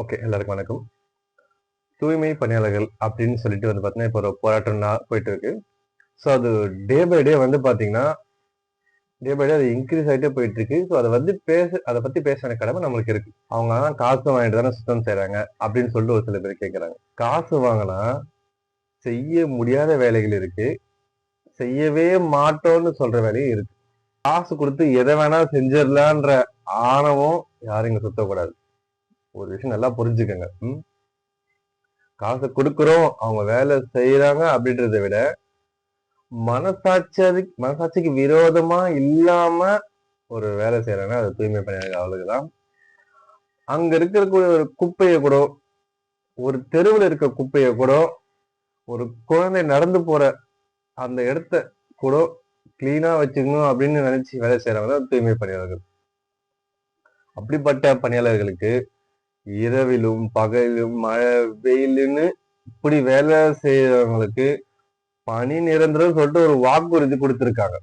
Okay எல்லாருக்கும் வணக்கம். தூய்மை பணியாளர்கள் அப்படின்னு சொல்லிட்டு வந்து பார்த்தீங்கன்னா இப்போ ஒரு போராட்டம்னா போயிட்டு இருக்கு ஸோ அது டே பை டே வந்து பார்த்தீங்கன்னா டே பை டே அது இன்க்ரீஸ் ஆகிட்டே போயிட்டு இருக்கு ஸோ அதை வந்து பேச அதை பற்றி பேச வேண்டிய கடமை நம்மளுக்கு இருக்கு. அவங்க ஆனால் காசு வாங்கிட்டு தானே சுத்தம் செய்கிறாங்க அப்படின்னு சொல்லிட்டு ஒரு சில பேர் கேட்குறாங்க காசு வாங்கினா செய்ய முடியாத வேலைகள் இருக்கு. செய்யவே மாட்டோம்னு சொல்ற வேலையும் இருக்கு. காசு கொடுத்து எதை வேணா செஞ்சிடலான்ற ஆணவம் யாரும் இங்க சுத்தக்கூடாது. ஒரு விஷயம் நல்லா புரிஞ்சுக்கங்க. ம்? காசை கொடுக்குறோம் அவங்க வேலை செய்யறாங்க அப்படின்றத விட மனசாட்சி மனசாட்சிக்கு விரோதமா இல்லாம ஒரு வேலை செய்யறாங்கன்னா அது தூய்மை பணியாளர் அவ்வளவுதான் அங்க இருக்கக்கூடிய ஒரு குப்பையை கூட ஒரு தெருவில் இருக்க குப்பையை கூட ஒரு குழந்தை நடந்து போற அந்த இடத்த கூட கிளீனா வச்சுக்கணும் அப்படின்னு நினைச்சு வேலை செய்யறவங்க தான் தூய்மை பணியாளர்கள். அப்படிப்பட்ட பணியாளர்களுக்கு இரவிலும் பகலிலும் மழை வெயிலுன்னு இப்படி வேலை செய்யறவங்களுக்கு பணி நிரந்தரம் சொல்லிட்டு ஒரு வாக்குறுதி கொடுத்திருக்காங்க.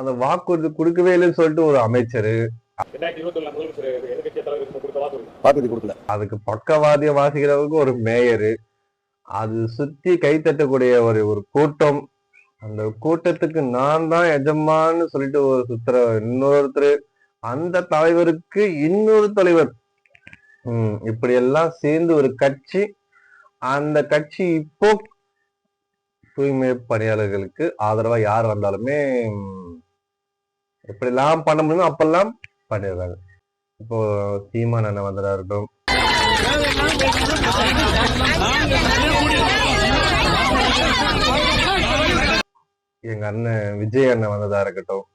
அந்த வாக்குறுதி கொடுக்கவே இல்லைன்னு சொல்லிட்டு ஒரு அமைச்சர். அதுக்கு பக்கவாதியம் வாசிக்கிறவருக்கு ஒரு மேயரு. அது சுத்தி கை தட்டக்கூடிய ஒரு ஒரு கூட்டம். அந்த கூட்டத்துக்கு நான் தான் எஜமான்னு சொல்லிட்டு ஒரு சுத்துற இன்னொருத்தர். அந்த தலைவருக்கு இன்னொரு தலைவர். உம் இப்படி எல்லாம் சேர்ந்து ஒரு கட்சி. அந்த கட்சி இப்போ தூய்மை பணியாளர்களுக்கு ஆதரவா யார் வந்தாலுமே எப்படிலாம் பண்ண முடியுமோ அப்பெல்லாம் பண்ணிடுறாங்க. இப்போ சீமான் அண்ணன் வந்ததா இருக்கட்டும் எங்க அண்ணன் விஜய் அண்ணன் வந்ததா இருக்கட்டும்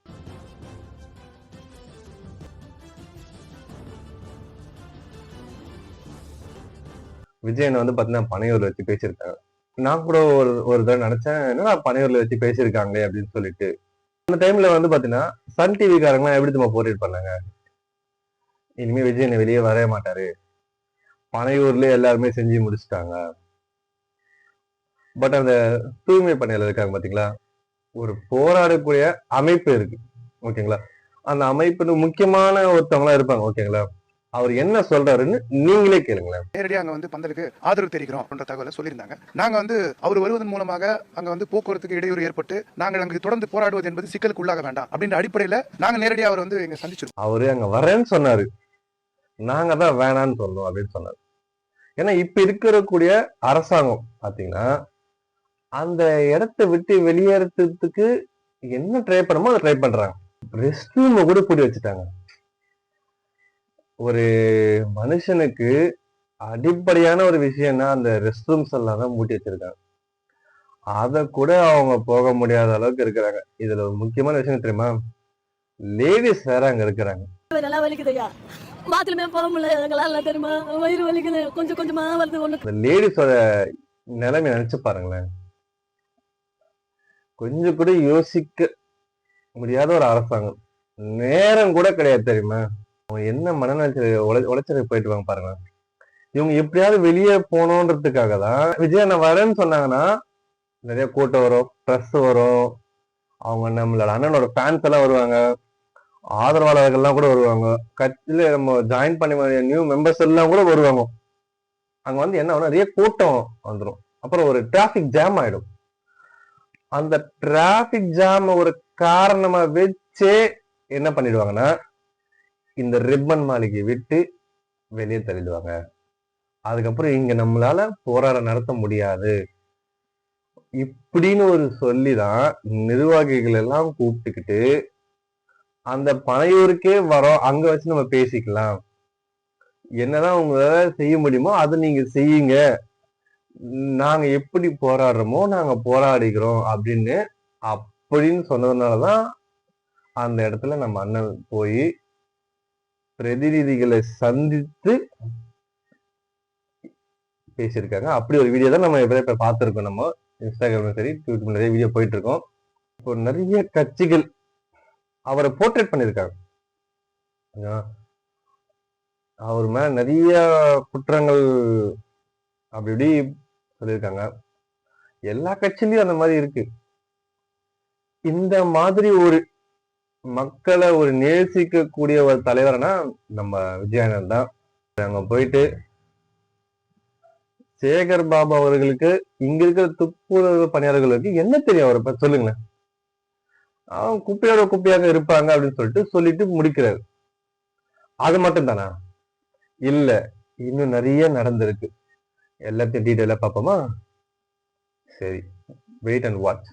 விஜய் அண்ணன் வந்து பாத்தீங்கன்னா பனையூர் வச்சு பேசியிருக்காங்க நான் கூட ஒரு ஒரு தடவை நினைச்சேன் என்னடா பனையூர்ல வச்சு பேசியிருக்காங்களே அப்படின்னு சொல்லிட்டு. அந்த டைம்ல வந்து பாத்தீங்கன்னா சன் டிவி காரங்களாம் எப்படி நம்ம போரிட் பண்ணாங்க? இனிமே விஜய் என்ன வெளியே வரவே மாட்டாரு. பனையூர்ல எல்லாருமே செஞ்சு முடிச்சிட்டாங்க. பட் அந்த தூய்மை பணியாளர் இருக்காங்க பாத்தீங்களா? ஒரு போராடக்கூடிய அமைப்பு இருக்கு. ஓகேங்களா? அந்த அமைப்புன்னு முக்கியமான ஒருத்தவங்களா இருப்பாங்க ஓகேங்களா? அவர் என்ன சொல்றாருன்னு நீங்களே கேளுங்களேன். நேரடியாக அங்க வந்து பந்தலுக்கு ஆதரவு தெரிவிக்கிறோம் அப்படின்ற தகவலை சொல்லியிருந்தாங்க. நாங்க வந்து அவர் வருவதன் மூலமாக அங்க வந்து போக்குவரத்துக்கு இடையூறு ஏற்பட்டு நாங்கள் அங்கு தொடர்ந்து போராடுவது என்பது சிக்கலுக்கு உள்ளாக வேண்டாம் அப்படின்ற அடிப்படையில நாங்க நேரடியாக அவர் வந்து எங்க சந்திச்சிருக்கோம். அவரு அங்க வரேன்னு சொன்னாரு. நாங்க தான் வேணான்னு சொன்னோம் அப்படின்னு சொன்னாரு. ஏன்னா இப்ப இருக்கக்கூடிய அரசாங்கம் பாத்தீங்கன்னா அந்த இடத்தை விட்டு வெளியேறதுக்கு என்ன ட்ரை பண்ணுமோ அதை ட்ரை பண்றாங்க. ரெஸ்ட் ரூம் கூட கூட்டி வச்சுட்டாங்க. ஒரு மனுஷனுக்கு அடிப்படையான ஒரு விஷயம்னா அந்த ரெஸ்ட் ரூம்ஸ் எல்லாம் தான் மூட்டி வச்சிருக்காங்க. அத கூட அவங்க போக முடியாத அளவுக்கு இருக்கிறாங்க. இதுல ஒரு முக்கியமான விஷயம் தெரியுமா? லேடிஸ் வேற அங்க இருக்கிறாங்க. நல்லா வலிக்குதுய்யா? பாத்ரூமே போக முடியல எங்களால தெரியுமா? வயிறு வலிக்குது கொஞ்சம் கொஞ்சமா வருது ஒண்ணு. லேடிஸோட நிலைமை நினைச்சு பாருங்களேன். கொஞ்சம் கூட யோசிக்க முடியாத ஒரு அரசாங்கம். நேரம் கூட கிடையாது தெரியுமா? அவங்க என்ன மனநிலை உழை உளைச்சலுக்கு போயிட்டு பாருங்க. இவங்க எப்படியாவது வெளியே போகணுன்றதுக்காக தான் விஜய் அண்ணன் வரேன்னு சொன்னாங்கன்னா நிறைய கூட்டம் வரும் ப்ரெஸ் வரும். அவங்க நம்மளோட அண்ணனோட ஃபேன்ஸ் எல்லாம் வருவாங்க. ஆதரவாளர்கள்லாம் கூட வருவாங்க. கட்சியில நம்ம ஜாயின் பண்ணி நியூ மெம்பர்ஸ் எல்லாம் கூட வருவாங்க. அங்க வந்து என்ன ஆகும் நிறைய கூட்டம் வந்துடும் அப்புறம் ஒரு டிராபிக் ஜாம் ஆயிடும். அந்த டிராபிக் ஜாம் ஒரு காரணமா வச்சே என்ன பண்ணிடுவாங்கன்னா இந்த ரிப்பன் மாளிகை விட்டு வெளியே தள்ளிடுவாங்க. அதுக்கப்புறம் இங்க நம்மளால போராட்டம் நடத்த முடியாது. இப்படின்னு ஒரு சொல்லிதான் நிர்வாகிகள் எல்லாம் கூப்பிட்டுக்கிட்டு அந்த பனையூருக்கே வரோம் அங்க வச்சு நம்ம பேசிக்கலாம். என்னதான் உங்களால செய்ய முடியுமோ அதை நீங்க செய்யுங்க. நாங்க எப்படி போராடுறோமோ நாங்க போராடிக்கிறோம் அப்படின்னு அப்படின்னு சொன்னதுனாலதான் அந்த இடத்துல நம்ம அண்ணன் போய் பிரதிநிதிகளை சந்தித்து பேசியிருக்காங்க. அப்படி ஒரு வீடியோ தான் நம்ம எப்படியே இப்ப நம்ம. இன்ஸ்டாகிராம்ல சரி ட்விட்டர் நிறைய வீடியோ போயிட்டு இருக்கோம் இப்போ நிறைய கட்சிகள் அவரை போர்ட்ரேட் பண்ணியிருக்காங்க. அவர் மேல நிறைய குற்றங்கள் அப்படி இப்படி சொல்லியிருக்காங்க. எல்லா கட்சியிலயும் அந்த மாதிரி இருக்கு. இந்த மாதிரி ஒரு மக்களை ஒரு நேசிக்கக்கூடிய ஒரு தலைவர்னா நம்ம விஜயானந்த் தான். அங்க போயிட்டு சேகர் பாபு அவர்களுக்கு இங்க இருக்கிற துப்புரவு பணியாளர்களுக்கு என்ன தெரியும் அவரை பத்தி சொல்லுங்களேன். அவன் குப்பையோட குப்பையாக இருப்பாங்க அப்படின்னு சொல்லிட்டு சொல்லிட்டு முடிக்கிறாரு. அது மட்டும் தானா? இல்ல இன்னும் நிறைய நடந்திருக்கு. எல்லாத்தையும் டீட்டெயிலா பார்ப்போமா? சரி வெயிட் அண்ட் வாட்ச்